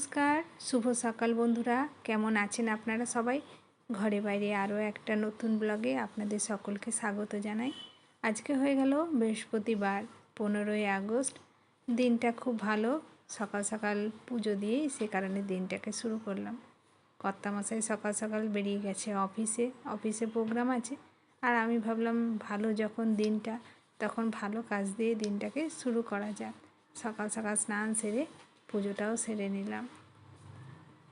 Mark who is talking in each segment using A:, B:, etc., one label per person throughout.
A: নমস্কার, শুভ সকাল বন্ধুরা। কেমন আছেন আপনারা সবাই? ঘরে বাইরে আরও একটা নতুন ব্লগে আপনাদের সকলকে স্বাগত জানাই। আজকে হয়ে গেল বৃহস্পতিবার, পনেরোই আগস্ট। দিনটা খুব ভালো। সকাল সকাল পুজো দিয়েই সে কারণে দিনটাকে শুরু করলাম। কর্তামশাই সকাল সকাল বেরিয়ে গেছে অফিসে। অফিসে প্রোগ্রাম আছে। আর আমি ভাবলাম, ভালো যখন দিনটা, তখন ভালো কাজ দিয়ে দিনটাকে শুরু করা যাক। সকাল সকাল স্নান সেরে পুজোটাও সেরে নিলাম।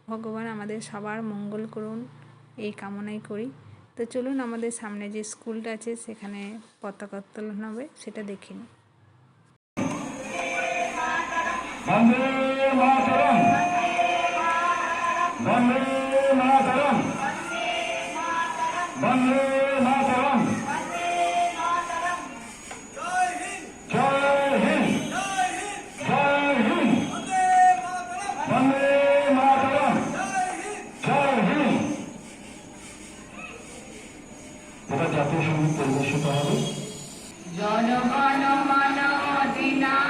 A: ভগবান আমাদের সবার মঙ্গল করুন, এই কামনাই করি। তো চলুন আমাদের সামনে যে স্কুলটা আছে, সেখানে পতাকা উত্তোলন হবে, সেটা দেখে নিই।
B: এবার জাতীয় সংগীত পরিবেশিত হবে।
C: জনগণ মন অধিনায়ক।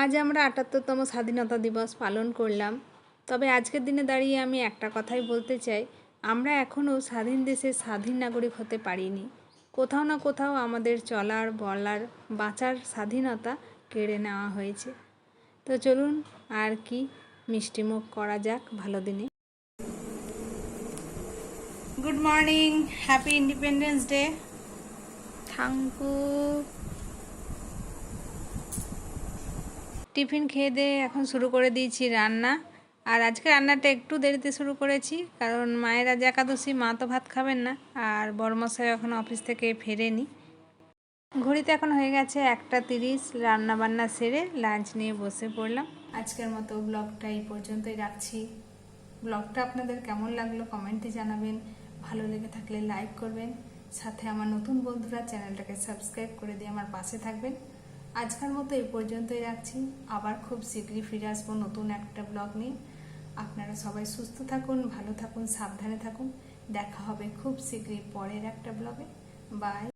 A: আজ আমরা আটাত্তরতম স্বাধীনতা দিবস পালন করলাম। তবে আজকের দিনে দাঁড়িয়ে আমি একটা কথাই বলতে চাই। আমরা এখনও স্বাধীন দেশের স্বাধীন নাগরিক হতে পারিনি। কোথাও না কোথাও আমাদের চলার, বলার, বাঁচার স্বাধীনতা কেড়ে নেওয়া হয়েছে। তো চলুন আর কি মিষ্টিমুখ করা যাক ভালো দিনে। Good morning happy independence day thank you tiffin খেয়ে দিয়ে এখন শুরু করে দিয়েছি রান্না। আর আজকে রান্নাটা একটু দেরিতে শুরু করেছি, কারণ মায়ের আজ একাদশী, মা তো ভাত খাবেন না, আর বড়মশাই এখন অফিস থেকে ফেরেনি। ঘড়িতে এখন হয়ে গেছে একটা তিরিশ রান্না বান্না সেরে লাঞ্চ নিয়ে বসে পড়লাম। আজকের মতো ব্লগটা এই পর্যন্তই রাখছি। ব্লগটা আপনাদের কেমন লাগল কমেন্টে জানাবেন। ভালো লেগে থাকলে লাইক করবেন, সাথে আমার নতুন বন্ধুরা চ্যানেলটাকে সাবস্ক্রাইব করে দিয়ে আমার পাশে থাকবেন। আজকের মতো এই পর্যন্তই রাখছি। আবার খুব শীঘ্রই ফিরে আসব নতুন একটা ব্লগ নিয়ে। আপনারা সবাই সুস্থ থাকুন, ভালো থাকুন, সাবধানে থাকুন। দেখা হবে খুব শীঘ্রই পরের একটা ব্লগে। বাই।